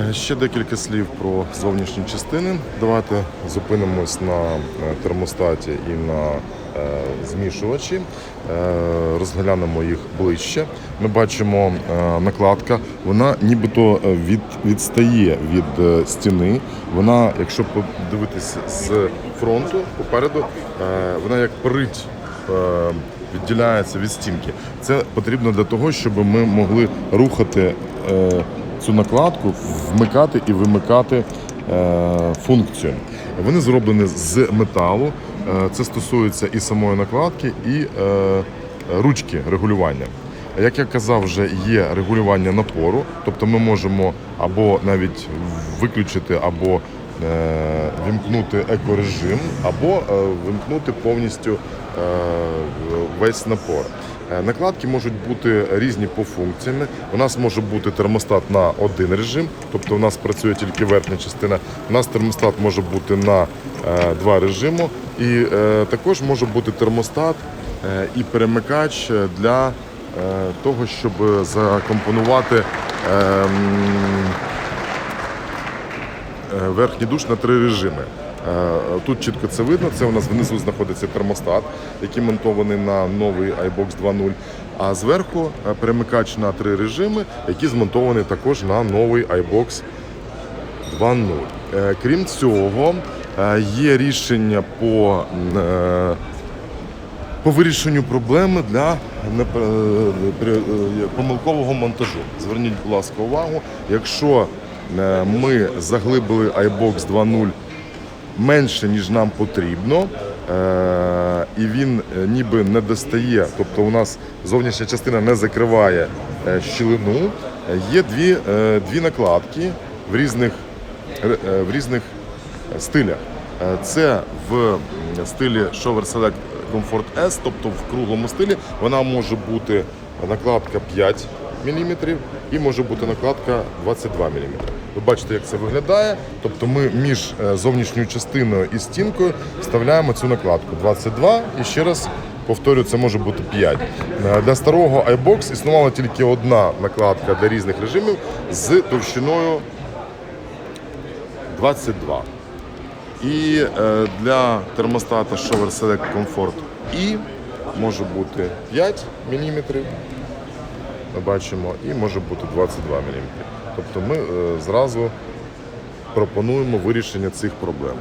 Е, Ще декілька слів про зовнішні частини. Давайте зупинимось на е, термостаті і на е, змішувачі. Розглянемо їх ближче. Ми бачимо накладка, вона нібито від, відстає від стіни. Вона, якщо подивитися з фронту попереду, вона як парить е, відділяється від стінки. Це потрібно для того, щоб ми могли рухати цю накладку, вмикати і вимикати е, функцію. Вони зроблені з металу. Е, Це стосується і самої накладки, і е, ручки регулювання. Як я казав, вже є регулювання напору, тобто ми можемо або навіть виключити, або вімкнути екорежим, або вимкнути повністю весь напор. Е, Накладки можуть бути різні по функціям. У нас може бути термостат на один режим, тобто у нас працює тільки верхня частина. У нас термостат може бути на е, два режими, і е, також може бути термостат е, і перемикач для е, того, щоб закомпонувати. ем, е, верхній душ на три режими. Е, Тут чітко це видно. Це у нас внизу знаходиться термостат, який монтований на новий iBox 2.0. А зверху е, перемикач на три режими, який змонтований також на новий iBox 2.0. Е, Крім цього, є рішення по по вирішенню проблеми для помилкового монтажу. Зверніть, будь ласка, увагу, якщо ми заглибили iBox 2.0 менше, ніж нам потрібно, е, і він е, ніби не достає, тобто у нас зовнішня частина не закриває е, щілину, є дві, дві накладки в різних, в різних стилях. Це в стилі Shower Select Comfort S, тобто в круглому стилі. Вона може бути накладка 5 мм і може бути накладка 22 мм. Ви бачите, як це виглядає. Тобто ми між е, зовнішньою частиною і стінкою вставляємо цю накладку 22 і ще раз. Повторю, це може бути 5. Е, Для старого iBox існувала тільки одна накладка для різних режимів з товщиною 22. І е, для термостата Shower Select Comfort E може бути 5 мм. Ми бачимо, і може бути 22 мм. Тобто ми е, зразу пропонуємо вирішення цих проблем.